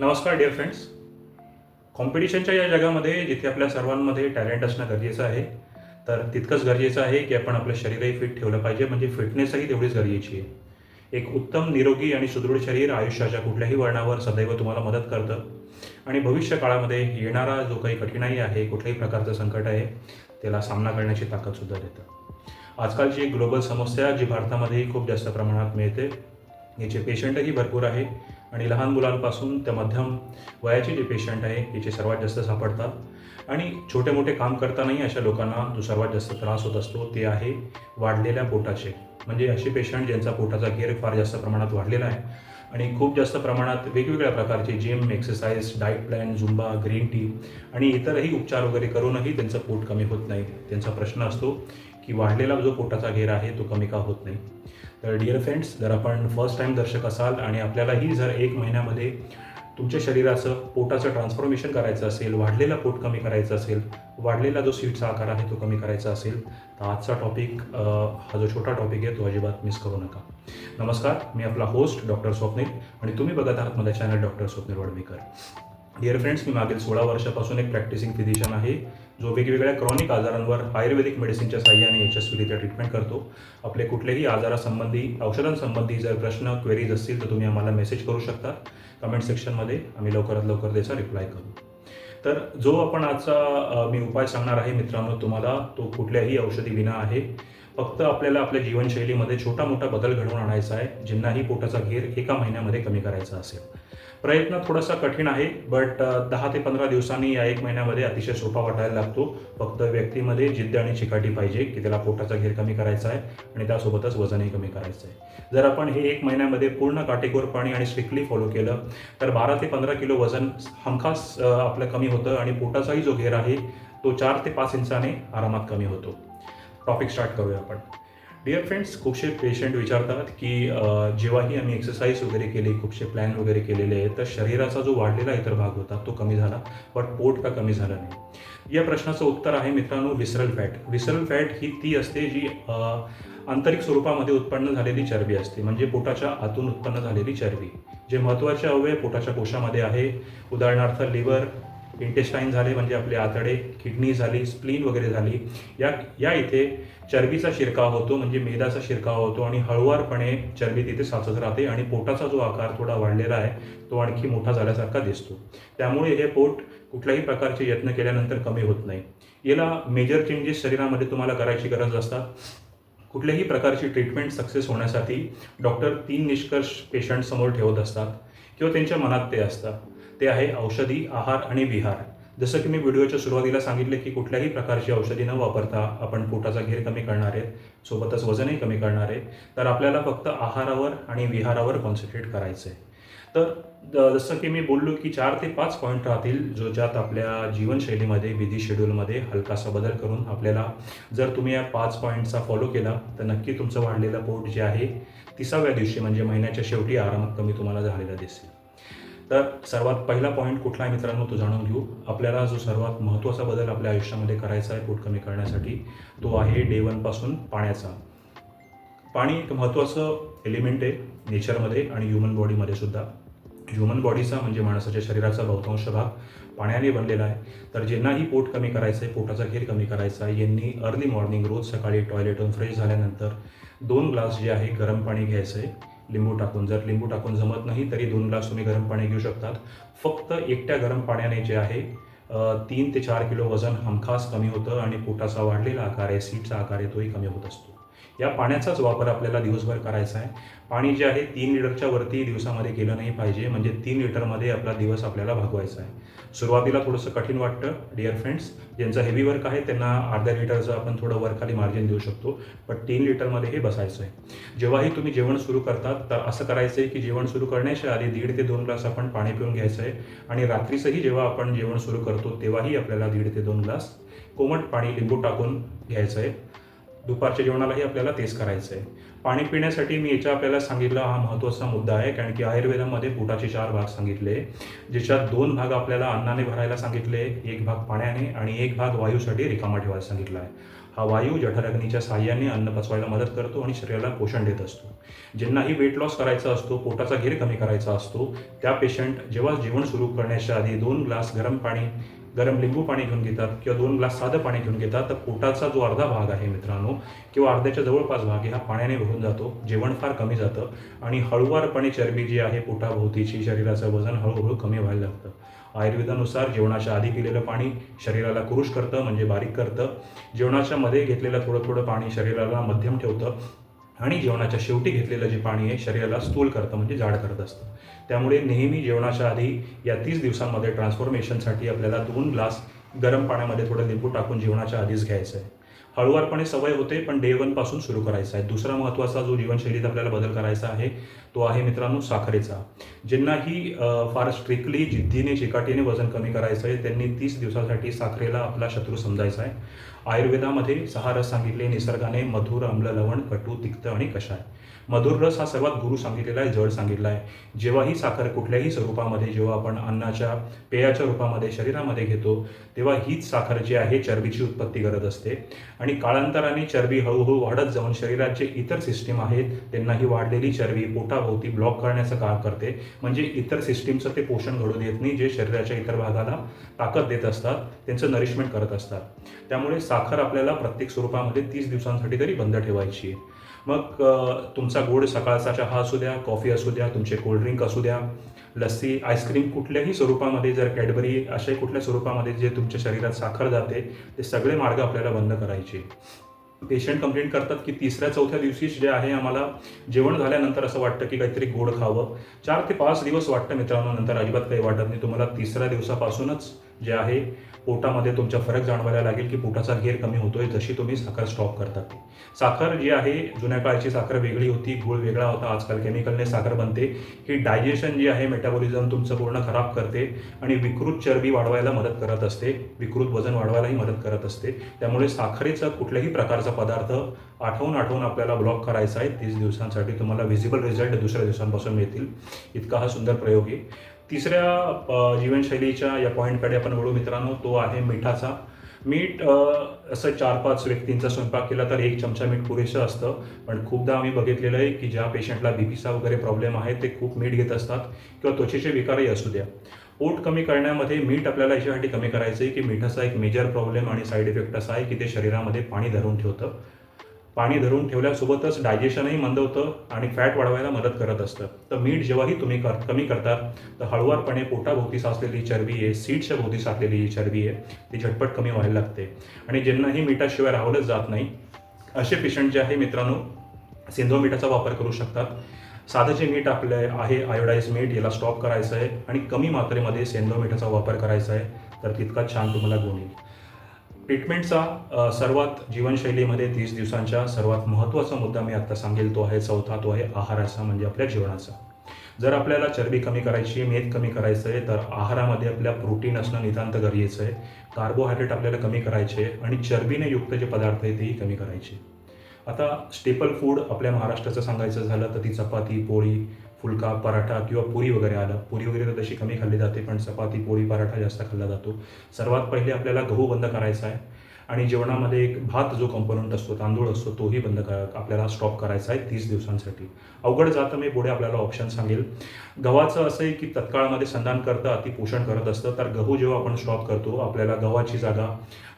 नमस्कार dear friends कॉम्पिटिशनच्या या जगामध्ये जिथे आपल्या सर्वांमध्ये टॅलेंट असणं गरजेचं आहे तर तितकंच गरजेचं आहे की आपण आपलं शरीरही फिट ठेवलं पाहिजे. म्हणजे फिटनेसही तेवढीच गरजेची आहे. एक उत्तम निरोगी आणि सुदृढ शरीर आयुष्याच्या कुठल्याही वळणावर सदैव तुम्हाला मदत करतं. आणि भविष्य काळामध्ये येणारा जो काही कठीणाई आहे कुठल्याही प्रकारचं संकट आहे त्याला सामना करण्याची ताकदसुद्धा देतं. आजकालची एक ग्लोबल समस्या जी भारतामध्येही खूप जास्त प्रमाणात मिळते याचे पेशंटही भरपूर आहे आणि लहान मुलांपासून ते मध्यम वयाचे जे पेशंट आहे याचे सर्वात जास्त सापडतात. आणि छोटे मोठे काम करतानाही अशा लोकांना जो सर्वात जास्त त्रास होत असतो ते आहे वाढलेल्या पोटाचे. म्हणजे असे पेशंट ज्यांचा पोटाचा घेर फार जास्त प्रमाणात वाढलेला आहे. आणि खूप जास्त प्रमाणात वेगवेगळ्या प्रकारचे gym exercise diet plan Zumba green tea आणि इतरही उपचार वगैरे करूनही त्यांचं पोट कमी होत नाही. त्यांचा प्रश्न असतो की वाढलेला जो पोटाचा घेर आहे तो कमी का होत नाही. तर डिअर फ्रेंड्स जर आपण फर्स्ट टाईम दर्शक असाल आणि आपल्यालाही जर एक महिन्यामध्ये तुमच्या शरीराचं पोटाचं ट्रान्सफॉर्मेशन करायचं असेल वाढलेला पोट कमी करायचं असेल वाढलेला जो स्वीटचा आकार आहे तो कमी करायचा असेल तर आजचा टॉपिक हा जो छोटा टॉपिक आहे तो अजिबात मिस करू नका. नमस्कार मी आपला होस्ट डॉक्टर स्वप्नील आणि तुम्ही बघत आहात माझ्या channel doctor Swapnil Wadvikar dear friends मी मागील सोळा वर्षापासून एक प्रॅक्टिसिंग फिजिशियन आहे जो वेगवेगळ्या क्रॉनिक आजारांवर आयुर्वेदिक मेडिसिनच्या साह्याने यशस्वीरित्या ट्रीटमेंट करतो. आपले कुठलेही आजारासंबंधी औषधांसंबंधी जर प्रश्न क्वेरीज असतील तर तुम्ही आम्हाला मेसेज करू शकता. कमेंट सेक्शनमध्ये आम्ही लवकरात लवकर त्याचा रिप्लाय करू. तर जो आपण आजचा मी उपाय सांगणार आहे मित्रांनो तुम्हाला तो कुठल्याही औषधी विना आहे. फक्त आपल्याला आपल्या जीवनशैलीमध्ये छोटा मोठा बदल घडवून आणायचा आहे ज्यांनाही पोटाचा घेर एका महिन्यामध्ये कमी करायचा असेल. प्रयत्न थोडासा कठीण आहे बट दहा ते पंधरा दिवसांनी या एक महिन्यामध्ये अतिशय सोपा वाटायला लागतो. फक्त व्यक्तीमध्ये जिद्द आणि चिकाटी पाहिजे की त्याला पोटाचा घेर कमी करायचा आहे आणि त्यासोबतच वजनही कमी करायचं आहे. जर आपण हे एक महिन्यामध्ये पूर्ण काटेकोरपणे आणि स्ट्रिक्टली फॉलो केलं तर बारा ते पंधरा किलो वजन हमखास आपलं कमी होतं आणि पोटाचाही जो घेर आहे तो चार ते पाच इंचाने आरामात कमी होतो. टॉपिक स्टार्ट करूया आपण. डिअर फ्रेंड्स खूपसे पेशंट विचारतात की जेव्हाही आम्ही एक्सरसाइज वगैरे केली खूपसे प्लॅन वगैरे केलेले आहेत तर शरीराचा जो वाढलेला इतर भाग होता तो कमी झाला बट पोट का कमी झाला नाही? या प्रश्नाचं उत्तर आहे मित्रांनो विसरल फॅट विसरल फॅट ही ती असते जी आंतरिक स्वरूपामध्ये उत्पन्न झालेली चरबी असते. म्हणजे पोटाच्या आतून उत्पन्न झालेली चरबी. जे महत्त्वाचे अवयव पोटाच्या कोशामध्ये आहे उदाहरणार्थ लिव्हर इंटेस्टाईन झाले म्हणजे आपले आतडे किडनी झाली स्प्लीन वगैरे झाली या या इथे चरबीचा शिरकाव होतो म्हणजे मेदाचा शिरकाव होतो आणि हळुवारपणे चरबी तिथे साचत राहते आणि पोटाचा जो आकार थोडा वाढलेला आहे तो आणखी मोठा झाल्यासारखा दिसतो. त्यामुळे हे पोट कुठल्याही प्रकारचे यत्न केल्यानंतर कमी होत नाही. याला मेजर चेंजेस शरीरामध्ये तुम्हाला करायची गरज असतात. कुठल्याही प्रकारची ट्रीटमेंट सक्सेस होण्यासाठी डॉक्टर तीन निष्कर्ष पेशंटसमोर ठेवत असतात किंवा त्यांच्या मनात ते असतात. ते आहे औषधी आहार आणि विहार. जसं की मी व्हिडिओच्या सुरुवातीला सांगितले की कुठल्याही प्रकारची औषधी न वापरता आपण पोटाचा घेर कमी करणार आहेत सोबतच वजनही कमी करणार आहे तर आपल्याला फक्त आहारावर आणि विहारावर कॉन्सन्ट्रेट करायचं आहे तर जसं की मी बोललो की चार ते पाच पॉईंट राहतील जो ज्यात आपल्या जीवनशैलीमध्ये बिझी शेड्यूलमध्ये हलकासा बदल करून आपल्याला जर तुम्ही या पाच पॉईंटचा फॉलो केला तर नक्की तुमचं वाढलेलं पोट जे आहे तिसाव्या दिवशी म्हणजे महिन्याच्या शेवटी आरामात कमी तुम्हाला झालेला दिसेल. तर सर्वात पहिला पॉईंट कुठला आहे मित्रांनो तो जाणून घेऊ. आपल्याला जो सर्वात महत्त्वाचा बदल आपल्या आयुष्यामध्ये करायचा आहे पोट कमी करण्यासाठी तो आहे डे वनपासून पाण्याचा. पाणी एक महत्त्वाचं एलिमेंट आहे नेचरमध्ये आणि ह्युमन बॉडीमध्ये सुद्धा. ह्युमन बॉडीचा म्हणजे माणसाच्या शरीराचा बहुतांश भाग पाण्याने बनलेला आहे. तर ज्यांनाही पोट कमी करायचं आहे पोटाचा घेर कमी करायचा आहे यांनी अर्ली मॉर्निंग रोज सकाळी टॉयलेटहून फ्रेश झाल्यानंतर दोन ग्लास जे आहे गरम पाणी घ्यायचं आहे. लिंबू टाकून. जर लिंबू टाकून जमत नाही तरी दोन ग्लास तुम्ही गरम पाणी घेऊ शकतात. फक्त एकट्या गरम पाण्याने जे आहे तीन ते चार किलो वजन हमखास कमी होतं आणि पोटाचा वाढलेला आकार आहे सीटचा आकार आहे तोही कमी होत असतो. या पाण्याचाच वापर आपल्याला दिवसभर करायचा आहे. पाणी जे आहे तीन लिटरच्या वरती दिवसामध्ये केलं नाही पाहिजे. म्हणजे तीन लिटरमध्ये आपला दिवस आपल्याला भागवायचा आहे. सुरुवातीला थोडंसं कठीण वाटतं डिअर फ्रेंड्स ज्यांचं हेवी वर्क आहे त्यांना अर्ध्या लिटरचं आपण थोडं वरखाली मार्जिन देऊ शकतो. पण तीन लिटरमध्ये हे बसायचं आहे. जेव्हाही तुम्ही जेवण सुरू करतात तर असं करायचं आहे की जेवण सुरू करण्याच्या आधी दीड ते दोन ग्लास आपण पाणी पिऊन घ्यायचं आहे. आणि रात्रीचंही जेव्हा आपण जेवण सुरू करतो तेव्हाही आपल्याला दीड ते दोन ग्लास कोमट पाणी लिंबू टाकून घ्यायचं आहे. दुपारच्या जेवणालाही आपल्याला तेच करायचं आहे पाणी पिण्यासाठी मी याच्या आपल्याला सांगितलं हा महत्त्वाचा मुद्दा आहे कारण की आयुर्वेदामध्ये पोटाचे चार भाग सांगितले ज्याच्यात दोन भाग आपल्याला अन्नाने भरायला सांगितले एक भाग पाण्याने आणि एक भाग वायूसाठी रिकामा ठेवायला सांगितला आहे. हा वायू जठराग्नीच्या साह्याने अन्न पचवायला मदत करतो आणि शरीराला पोषण देत असतो. ज्यांनाही वेट लॉस करायचा असतो पोटाचा घेर कमी करायचा असतो त्या पेशंट जेव्हा जेवण सुरू करण्याच्या आधी दोन ग्लास गरम पाणी गरम लिंबू पाणी घेऊन घेतात किंवा दोन ग्लास साधं पाणी घेऊन घेतात तर पोटाचा जो अर्धा भाग आहे मित्रांनो किंवा अर्ध्याच्या जवळपास भाग आहे हा पाण्याने भरून जातो. जेवण फार कमी जातं आणि हळुवारपणे चरबी जी आहे पोटाभोवतीची शरीराचं वजन हळूहळू कमी व्हायला लागतं. आयुर्वेदानुसार जेवणाच्या आधी पिलेलं पाणी शरीराला कुरुष करतं म्हणजे बारीक करतं. जेवणाच्या मध्ये घेतलेलं थोडं थोडं पाणी शरीराला मध्यम ठेवतं. आणि जेवणाच्या शेवटी घेतलेलं जे पाणी आहे शरीराला स्थूल करतं म्हणजे जाड करत असतं. त्यामुळे नेहमी जेवणाच्या आधी या तीस दिवसांमध्ये ट्रान्सफॉर्मेशनसाठी आपल्याला दोन ग्लास गरम पाण्यामध्ये थोडं लिंबू टाकून जेवणाच्या आधीच घ्यायचं आहे. हळुवारपणे सवय होते पण डे वनपासून सुरू करायचा आहे. दुसरा महत्त्वाचा जो जीवनशैलीत आपल्याला बदल करायचा आहे तो आहे मित्रांनो साखरेचा. ज्यांनाही फार स्ट्रिक्टली जिद्दीने चिकाटीने वजन कमी करायचं आहे त्यांनी तीस दिवसासाठी साखरेला आपला शत्रू समजायचा आहे. आयुर्वेदामध्ये सहा रस सांगितले निसर्गाने मधुर आम्ल लवण कटू तिक्त आणि कषाय. मधुर रस हा सर्वात गुरु सांगितलेला आहे जड सांगितला आहे. जेव्हा ही साखर कुठल्याही स्वरूपामध्ये जेव्हा आपण अन्नाच्या पेयाच्या रूपामध्ये शरीरामध्ये घेतो तेव्हा हीच साखर जी आहे चरबीची उत्पत्ती करत असते. आणि काळांतराने चरबी हळूहळू वाढत जाऊन शरीरात जे इतर सिस्टीम आहेत त्यांना ही वाढलेली चरबी पोटाभोवती ब्लॉक करण्याचं काम करते. म्हणजे इतर सिस्टीमचं ते पोषण घडून येत नाही जे शरीराच्या इतर भागाला ताकद देत असतात त्यांचं नरिशमेंट करत असतात. त्यामुळे साखर आपल्याला प्रत्येक स्वरूपामध्ये तीस दिवसांसाठी तरी बंद ठेवायची आहे. मग तुमचा गोड सकाळचा चहा असू द्या कॉफी असू द्या तुमचे कोल्ड्रिंक असू द्या लस्सी आईस्क्रीम कुठल्याही स्वरूपामध्ये जर कॅडबरी अशा कुठल्या स्वरूपामध्ये जे तुमच्या शरीरात साखर जाते ते सगळे मार्ग आपल्याला बंद करायचे. पेशंट कंप्लेंट करतात की तिसऱ्या चौथ्या दिवशीच जे आहे आम्हाला जेवण झाल्यानंतर असं वाटतं की काहीतरी गोड खावं. चार ते पाच दिवस वाटतं मित्रांनो नंतर अजिबात काही वाटत नाही. तुम्हाला तिसऱ्या दिवसापासूनच जे आहे पोटामध्ये तुमच्या फरक जाणवायला लागेल की पोटाचा घेर कमी होतोय जशी तुम्ही साखर स्टॉप करता. साखर जी आहे जुन्या काळची साखर वेगळी होती गुळ वेगळा होता आजकाल केमिकलने साखर बनते. ही डायजेशन जी आहे मेटाबॉलिझम तुमचं पूर्ण खराब करते आणि विकृत चरबी वाढवायला मदत करत असते. विकृत वजन वाढवायलाही मदत करत असते. त्यामुळे साखरेचा कुठल्याही प्रकारचा पदार्थ आठवून आठवून आपल्याला ब्लॉक करायचा आहे. तीस दिवसांसाठी तुम्हाला व्हिजिबल रिझल्ट दुसऱ्या दिवसांपासून मिळतील. इतका हा सुंदर प्रयोग आहे. तिसऱ्या जीवनशैलीच्या या पॉईंटकडे आपण वळू मित्रांनो. तो आहे मिठाचा. मीठ असं चार पाच व्यक्तींचा स्वयंपाक केला तर एक चमचा मीठ पुरेसं असतं. पण खूपदा आम्ही बघितलेलं आहे की ज्या पेशंटला बीपीचा वगैरे प्रॉब्लेम आहे ते खूप मीठ घेत असतात किंवा त्वचेचे विकारही असू द्या. पोट कमी करण्यामध्ये मीठ आपल्याला याच्यासाठी कमी करायचं आहे की मिठाचा एक मेजर प्रॉब्लेम आणि साईड इफेक्ट असा आहे की ते शरीरामध्ये पाणी धरून ठेवतं. पाणी धरून ठेवल्यासोबतच डायजेशनही मंदवतं आणि फॅट वाढवायला मदत करत असतं. तर मीठ जेव्हाही तुम्ही कर कमी करतात तर हळुवारपणे पोटाभोवती साचलेली चरबी आहे सीटच्या भोवती साचलेली जी चरबी आहे ती झटपट कमी व्हायला लागते. आणि ज्यांनाही मिठाशिवाय राहवलंच जात नाही असे पेशंट जे आहे मित्रांनो सिंधो मिठाचा वापर करू शकतात. साधं जे मीठ आपलं आहे आयोडाईज मीठ याला स्टॉप करायचं आहे आणि कमी मात्रेमध्ये सेंधो मिठाचा वापर करायचा आहे तर तितकाच छान तुम्हाला गुण येईल. ट्रीटमेंटचा सर्वात जीवनशैलीमध्ये तीस दिवसांच्या सर्वात महत्त्वाचा मुद्दा मी आत्ता सांगेल तो आहे चौथा तो आहे आहाराचा म्हणजे आपल्या जेवणाचा जर आपल्याला चरबी कमी करायची मेद कमी करायचं आहे तर आहारामध्ये आपल्या प्रोटीन असणं नितांत गरजेचं आहे. कार्बोहायड्रेट आपल्याला कमी करायचे आणि चरबीने युक्त जे पदार्थ आहे तेही कमी करायचे. आता स्टेपल फूड आपल्या महाराष्ट्राचं सांगायचं झालं तर ती चपाती पोळी फुलका पराठा किंवा पुरी वगैरे आलं पुरी वगैरे तर तशी कमी खाल्ली जाते पण चपाती पोळी पराठा जास्त खाल्ला जातो. सर्वात पहिले आपल्याला गहू बंद करायचा आहे आणि जेवणामध्ये एक भात जो कंपोनंट असतो तांदूळ असतो तोही बंद करा आपल्याला स्टॉप करायचा आहे तीस दिवसांसाठी. अवघड जातं मी पुढे आपल्याला ऑप्शन सांगेल. गव्हाचं असं आहे की तत्काळामध्ये संधान करतं अति पोषण करत असतं तर गहू जेव्हा आपण स्टॉप करतो आपल्याला गव्हाची जागा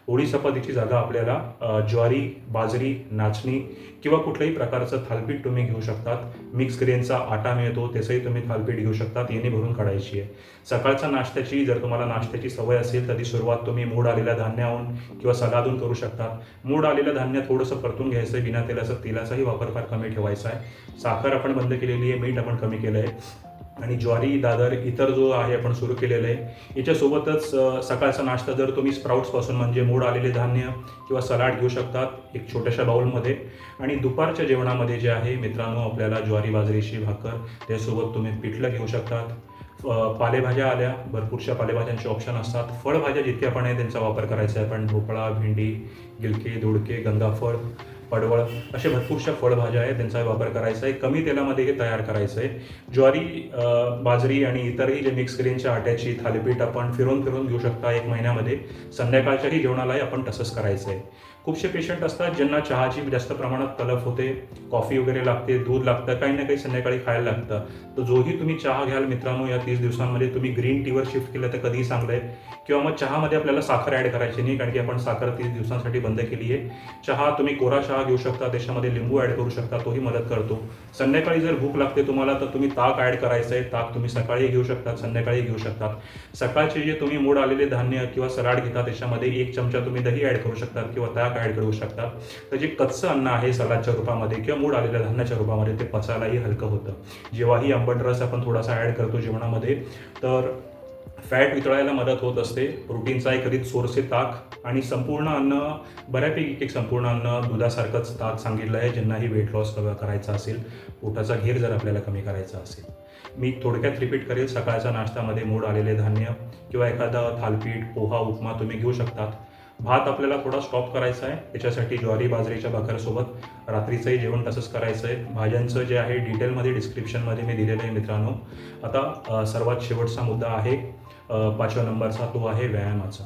होळी चपातीची जागा आपल्याला ज्वारी बाजरी नाचणी किंवा कुठल्याही प्रकारचं थालपीठ तुम्ही घेऊ शकतात. मिक्स ग्रेनचा आटा मिळतो त्याचंही तुम्ही थालपीठ घेऊ शकतात येणे भरून काढायची आहे. सकाळच्या नाश्त्याची जर तुम्हाला नाश्त्याची सवय असेल तर ती सुरुवात तुम्ही मूड आलेल्या धान्याहून किंवा सलादून करू शकतात. मूड आलेलं धान्य थोडंसं परतून घ्यायचं आहे बिना तेलाचं तेलाचाही वापर फार कमी ठेवायचा आहे. साखर आपण बंद केलेली आहे मीठ आपण कमी केलं आहे आणि ज्वारी दादर इतर जो आहे आपण सुरू केलेलं आहे याच्यासोबतच सकाळचा नाश्ता जर तुम्ही स्प्राउट्सपासून म्हणजे मोड आलेले धान्य किंवा सलाड घेऊ शकतात एक छोट्याशा बाऊलमध्ये आणि दुपारच्या जेवणामध्ये जे आहे मित्रांनो आपल्याला ज्वारी बाजरीची भाकर त्यासोबत तुम्ही पिठलं घेऊ शकतात. पालेभाज्या आल्या भरपूरशा पालेभाज्यांचे ऑप्शन असतात. फळभाज्या जितक्या पण आहे त्यांचा वापर करायचा आहे. पण भोपळा भेंडी गिलके दोडके गंगाफळ पडवळ असे भरपूरशा फळभाज्या आहेत त्यांचा वापर करायचा आहे. कमी तेलामध्ये हे तयार करायचं आहे. ज्वारी बाजरी आणि इतरही जे मिक्स ग्रेनच्या आट्याची थालीपीठ आपण फिरून फिरून घेऊ शकता एक महिन्यामध्ये. संध्याकाळच्याही जेवणालाही आपण तसंच करायचं आहे. खूपसे पेशंट असतात ज्यांना चहाची जास्त प्रमाणात तलफ होते कॉफी वगैरे लागते दूध लागतं काही ना काही संध्याकाळी खायला लागतं. तर जोही तुम्ही चहा घ्याल मित्रांनो या तीस दिवसांमध्ये तुम्ही ग्रीन टीवर शिफ्ट केलं तर कधीही चांगलं आहे किंवा मग चहामध्ये आपल्याला साखर ॲड करायची नाही कारण की आपण साखर तीस दिवसांसाठी बंद केली आहे. चहा तुम्ही कोरा चहा घेऊ शकता त्याच्यामध्ये लिंबू ॲड करू शकता तोही मदत करतो. संध्याकाळी जर भूक लागते तुम्हाला तर तुम्ही ताक ॲड करायचं आहे ताक तुम्ही सकाळी घेऊ शकता संध्याकाळी घेऊ शकतात. सकाळचे जे तुम्ही मोड आलेले धान्य किंवा सलाड घेता त्याच्यामध्ये एक चमचा तुम्ही दही ॲड करू शकतात किंवा ताक ॲड करू शकतात तर जे कच्चं अन्न आहे सलादच्या रूपामध्ये किंवा मूड आलेल्या धान्याच्या रूपामध्ये ते पचायलाही हलकं होतं. जेव्हाही आंबट रस आपण थोडासा ॲड करतो जेवणामध्ये तर फॅट वितळायला मदत होत असते. प्रोटीनचा एक रिच सोर्स आहे ताक आणि संपूर्ण अन्न बऱ्यापैकी एक संपूर्ण अन्न दुधासारखंच ताक सांगितलं आहे ज्यांनाही वेट लॉस करायचा असेल पोटाचा घेर जर आपल्याला कमी करायचा असेल. मी थोडक्यात रिपीट करेल सकाळच्या नाश्त्यामध्ये मूड आलेले धान्य किंवा एखादं थालपीठ पोहा उपमा तुम्ही घेऊ शकतात. भात आपल्याला थोडा स्टॉप करायचा आहे. त्याच्यासाठी ज्वारी बाजरीच्या भाकरसोबत रात्रीचंही जेवण तसंच करायचं आहे. भाज्यांचं जे आहे डिटेलमध्ये डिस्क्रिप्शनमध्ये मी दिलेलं आहे मित्रांनो. आता सर्वात शेवटचा मुद्दा आहे पाचव्या नंबरचा तो आहे व्यायामाचा.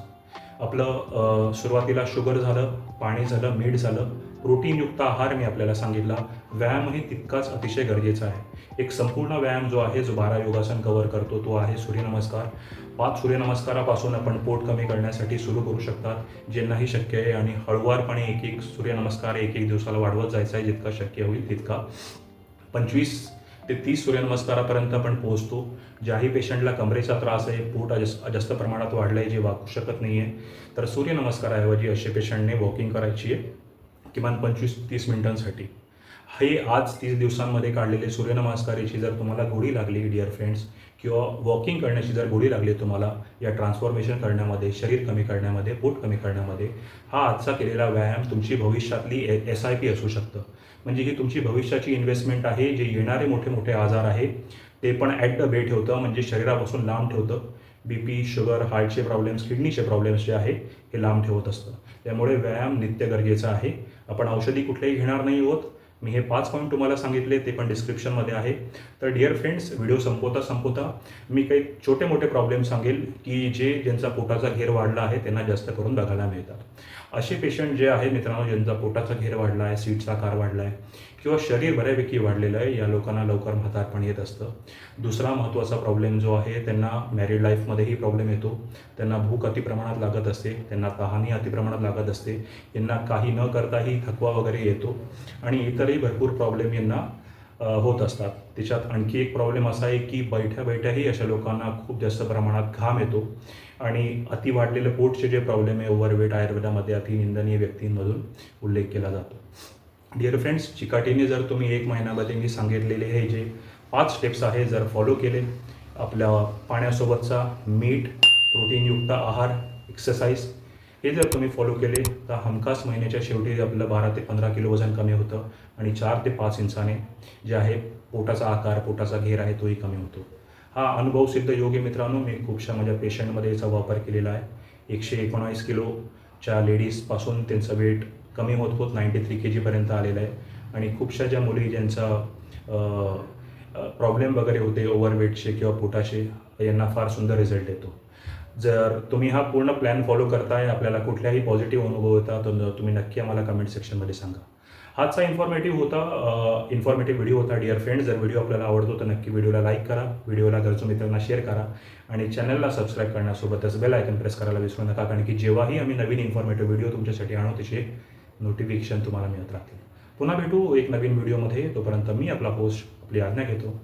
आपलं सुरुवातीला शुगर झालं पाणी झालं मीठ झालं प्रोटीनयुक्त आहार मी आपल्याला सांगितला. व्यायामही तितकाच अतिशय गरजेचा आहे. एक संपूर्ण व्यायाम जो आहे जो बारा योगासन कव्हर करतो तो आहे सूर्यनमस्कार. पाच सूर्यनमस्कारापासून आपण पोट कमी करण्यासाठी सुरू करू शकतात. ज्यांनाही शक्य आहे आणि हळुवारपणे एक एक सूर्यनमस्कार एक एक दिवसाला वाढवत जायचा आहे जितका शक्य होईल तितका. पंचवीस ते तीस सूर्यनमस्कारापर्यंत आपण पोहोचतो. ज्याही पेशंटला कमरेचा त्रास आहे पोट अजस् जास्त प्रमाणात वाढलं आहे जे वाकू शकत नाही आहे तर सूर्यनमस्काराऐवजी असे पेशंटने वॉकिंग करायची आहे. किमान पंचवीस तीस मिनिटांसाठी. हे आज तीस दिवसांमध्ये काढलेले सूर्यनमस्काराची जर तुम्हाला गोडी लागली डिअर फ्रेंड्स किंवा वॉकिंग करण्याची जर गोडी लागली तुम्हाला या ट्रान्सफॉर्मेशन करण्यामध्ये शरीर कमी करण्यामध्ये पोट कमी करण्यामध्ये हा आजचा केलेला व्यायाम तुमची भविष्यातली ए एस आय पी असू शकतं. म्हणजे ही तुमची भविष्याची इन्व्हेस्टमेंट आहे जे येणारे मोठे मोठे आजार आहे ते पण ॲट द बे ठेवतं म्हणजे शरीरापासून लांब ठेवतं. बी पी शुगर हार्टचे प्रॉब्लेम्स किडनीचे प्रॉब्लेम्स जे आहे हे लांब ठेवत असतं. त्यामुळे व्यायाम नित्य गरजेचा आहे. आपण औषधी कुठलेही घेणार नाही आहोत मी हे पाच पॉईंट तुम्हाला सांगितले ते पण डिस्क्रिप्शनमध्ये आहे. तर डिअर फ्रेंड्स व्हिडिओ संपवता संपवता मी काही छोटे मोठे प्रॉब्लेम सांगेल की जे ज्यांचा पोटाचा घेर वाढला आहे त्यांना जास्त करून बघायला मिळतात. असे पेशंट जे आहे मित्रांनो ज्यांचा पोटाचा घेर वाढला आहे सीटचा आकार वाढला आहे किंवा शरीर बऱ्यापैकी वाढलेलं आहे या लोकांना लवकर म्हातारपण येत असतं. दुसरा महत्त्वाचा प्रॉब्लेम जो आहे त्यांना मॅरिड लाईफमध्येही प्रॉब्लेम येतो. त्यांना भूक अतिप्रमाणात लागत असते त्यांना तहानी अतिप्रमाणात लागत असते यांना काही न करताही थकवा वगैरे येतो आणि इतरही भरपूर प्रॉब्लेम यांना होत असतात. त्याच्यात आणखी एक प्रॉब्लेम असा आहे की बैठ्या बैठ्याही अशा लोकांना खूप जास्त प्रमाणात घाम येतो आणि अति वाढलेले पोटचे जे प्रॉब्लेम आहे ओव्हरवेट आयुर्वेदामध्ये अतिनिंदनीय व्यक्तींमधून उल्लेख केला जातो. डिअर फ्रेंड्स चिकाटीने जर तुम्ही एक महिन्यामध्ये मी सांगितलेले हे जे पाच स्टेप्स आहे जर फॉलो केले आपल्या पाण्यासोबतचा मीठ प्रोटीनयुक्त आहार एक्सरसाइज हे जर तुम्ही फॉलो केले तर हमखास महिन्याच्या शेवटी आपलं बारा ते पंधरा किलो वजन कमी होतं आणि चार ते पाच इंचाने जे आहे पोटाचा आकार पोटाचा घेर आहे तोही कमी होतो. हा अनुभव सिद्ध योग्य मित्रांनो मी खूपशा माझ्या पेशंटमध्ये याचा वापर केलेला आहे. एकशे एकोणावीस किलोच्या लेडीजपासून त्यांचं वेट कमी होत होत नाईंटी थ्री के जीपर्यंत आलेलं आहे. आणि खूपशा ज्या मुली ज्यांचा प्रॉब्लेम वगैरे होते ओव्हरवेटचे किंवा पोटाचे यांना फार सुंदर रिझल्ट येतो. जर तुम्ही हा पूर्ण प्लॅन फॉलो करताय आपल्याला कुठल्याही पॉझिटिव्ह अनुभव होता तर तुम्ही नक्की आम्हाला कमेंट सेक्शनमध्ये सांगा. हाचा इन्फॉर्मेटिव्ह होता इन्फॉर्मेटिव्ह व्हिडिओ होता डिअर फ्रेंड्स जर व्हिडिओ आपल्याला आवडतो तर नक्की व्हिडिओला लाईक करा. व्हिडिओला घरच्या मित्रांना शेअर करा. आणि चॅनलला सबस्क्राईब करण्यासोबतच बेल आयकन प्रेस करायला विसरू नका. कारण की जेव्हाही आम्ही नवीन इन्फॉर्मेटिव्ह व्हिडिओ तुमच्यासाठी आणू तसे नोटिफिकेशन तुम्हाला मिळत राहतील. पुन्हा भेटू एक नवीन व्हिडिओमध्ये तोपर्यंत मी आपला होस्ट आपली आज्ञा घेतो.